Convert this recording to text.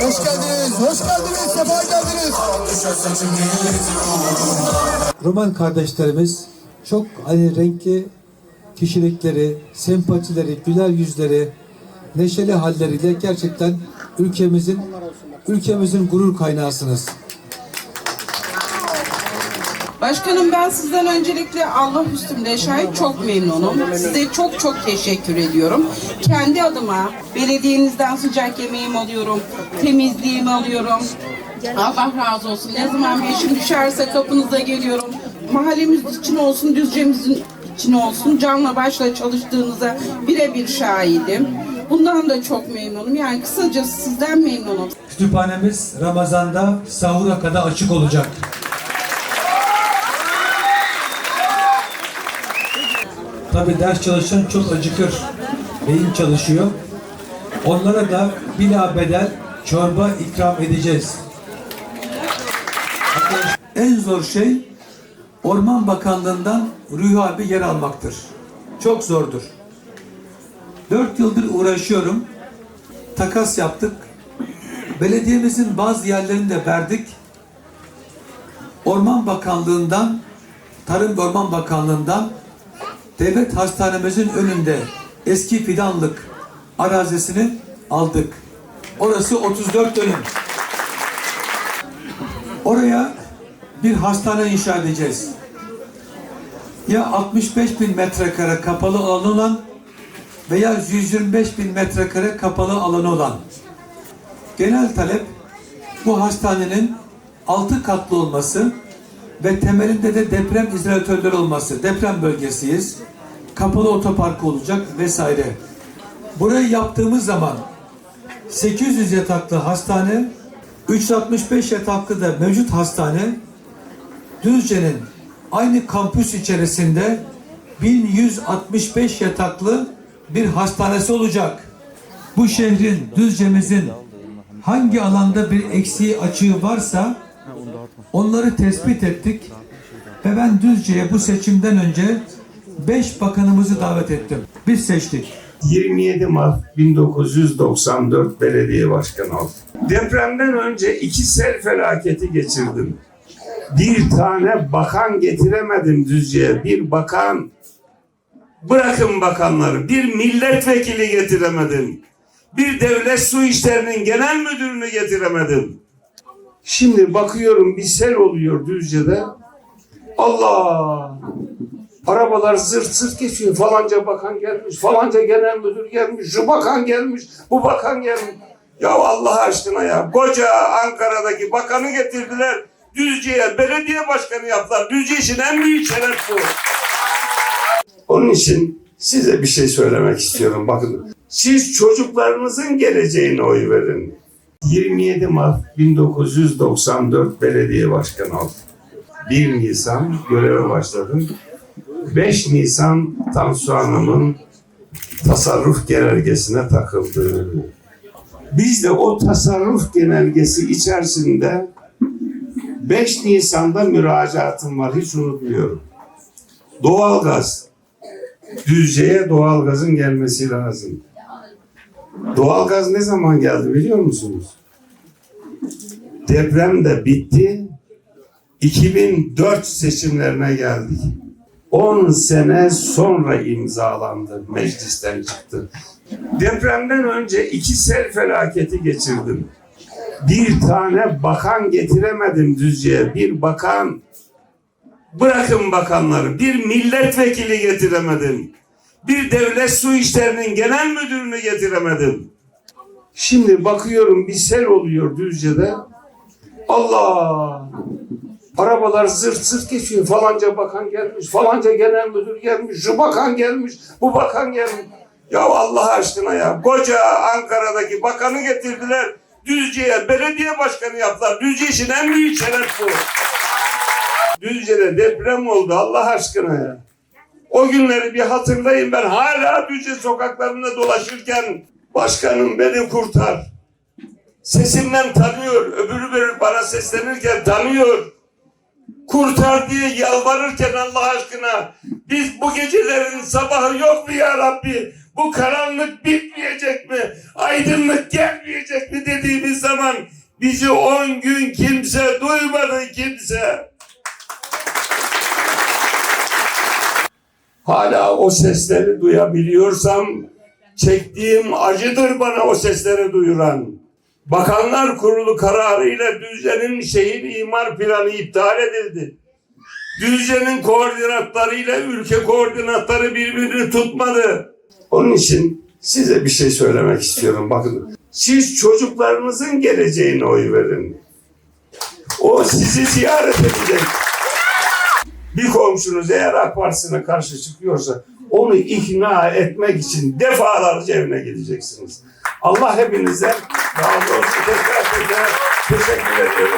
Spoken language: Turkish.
Hoş geldiniz, hoş geldiniz, sefa geldiniz. Roman kardeşlerimiz çok hani renkli kişilikleri, sempatileri, güler yüzleri, neşeli halleriyle gerçekten ülkemizin ülkemizin gurur kaynağısınız. Başkanım ben sizden öncelikle Allah üstümde şahit çok memnunum. Size çok çok teşekkür ediyorum. Kendi adıma belediyenizden sıcak yemeğimi alıyorum, temizliğimi alıyorum. Allah razı olsun. Ne zaman bir işim düşerse kapınıza geliyorum. Mahallemiz için olsun, düzcemizin için olsun canla başla çalıştığınıza birebir şahidim. Bundan da çok memnunum. Yani kısacası sizden memnunum. Kütüphanemiz Ramazan'da sahura kadar açık olacak. Tabi ders çalışan çok acıkır. Beyin çalışıyor. Onlara da bila bedel çorba ikram edeceğiz. En zor şey Orman Bakanlığı'ndan Ruhi abi yer almaktır. Çok zordur. Dört yıldır uğraşıyorum. Takas yaptık. Belediyemizin bazı yerlerini de verdik. Orman Bakanlığı'ndan, Tarım Orman Bakanlığı'ndan devlet hastanemizin önünde eski fidanlık arazisini aldık. Orası 34 dönüm. Oraya bir hastane inşa edeceğiz. Ya 65 bin metrekare kapalı alanı olan veya 125 bin metrekare kapalı alanı olan. Genel talep bu hastanenin altı katlı olması ve temelinde de deprem izolatörleri olması. Deprem bölgesiyiz. Kapalı otoparkı olacak vesaire. Burayı yaptığımız zaman 800 yataklı hastane, 365 yataklı da mevcut hastane, Düzce'nin aynı kampüs içerisinde 1165 yataklı bir hastanesi olacak. Bu şehrin, Düzce'mizin hangi alanda bir eksiği açığı varsa onları tespit ettik ve ben Düzce'ye bu seçimden önce 5 bakanımızı davet ettim. Biz seçtik. 27 Mart 1994 belediye başkanı oldum. Depremden önce iki sel felaketi geçirdim. Bir tane bakan getiremedim Düzce'ye. Bir bakan, bırakın bakanları, bir milletvekili getiremedim. Bir devlet su işlerinin genel müdürünü getiremedim. Şimdi bakıyorum bir sel oluyor Düzce'de. Allah! Arabalar zırt zırt geçiyor. Falanca bakan gelmiş, falanca genel müdür gelmiş, şu bakan gelmiş, bu bakan gelmiş. Ya Allah aşkına ya. Koca Ankara'daki bakanı getirdiler. Düzce'ye belediye başkanı yaptılar. Düzce için en büyük şeref bu. Onun için size bir şey söylemek istiyorum. Bakın siz çocuklarınızın geleceğine oy verin. 27 Mart 1994 belediye başkanı oldum. 1 Nisan göreve başladım. 5 Nisan Tansu Hanım'ın tasarruf genelgesine takıldı. Biz de o tasarruf genelgesi içerisinde 5 Nisan'da müracaatım var. Hiç unutmuyorum. Doğalgaz. Düzce'ye doğalgazın gelmesi lazım. Doğalgaz ne zaman geldi biliyor musunuz? Deprem de bitti. 2004 seçimlerine geldik. 10 sene sonra imzalandı, meclisten çıktı. Depremden önce iki sel felaketi geçirdim. Bir tane bakan getiremedim Düzce'ye. Bir bakan, bırakın bakanları, bir milletvekili getiremedim. Bir devlet su işlerinin genel müdürünü getiremedim. Şimdi bakıyorum bir sel oluyor Düzce'de. Allah! Arabalar zırt zırt geçiyor. Falanca bakan gelmiş, falanca genel müdür gelmiş, şu bakan gelmiş, bu bakan gelmiş. Ya Allah aşkına ya. Koca Ankara'daki bakanı getirdiler. Düzce'ye belediye başkanı yaptılar. Düzce için en büyük şeref bu. Düzce'de deprem oldu Allah aşkına ya. O günleri bir hatırlayın ben hala Düzce sokaklarında dolaşırken başkanım beni kurtar. Sesimden tanıyor. Öbürü biri bana seslenirken tanıyor. Kurtar diye yalvarırken Allah aşkına biz bu gecelerin sabahı yok mu ya Rabbi? Bu karanlık bitmeyecek mi? Aydınlık gelmeyecek mi dedi. dediğimiz zaman bizi 10 gün kimse duymadı kimse. Hala o sesleri duyabiliyorsam çektiğim acıdır bana o sesleri duyuran. Bakanlar Kurulu kararıyla Düzce'nin şehir imar planı iptal edildi. Düzce'nin koordinatlarıyla ülke koordinatları birbirini tutmadı. Onun için size bir şey söylemek istiyorum. Bakın siz çocuklarınızın geleceğine oy verin. O sizi ziyaret edecek. Bir komşunuz eğer AK Partisi'ne karşı çıkıyorsa onu ikna etmek için defalarca evine gideceksiniz. Allah hepinizden razı olsun. Tekrar tekrar teşekkür ediyorum.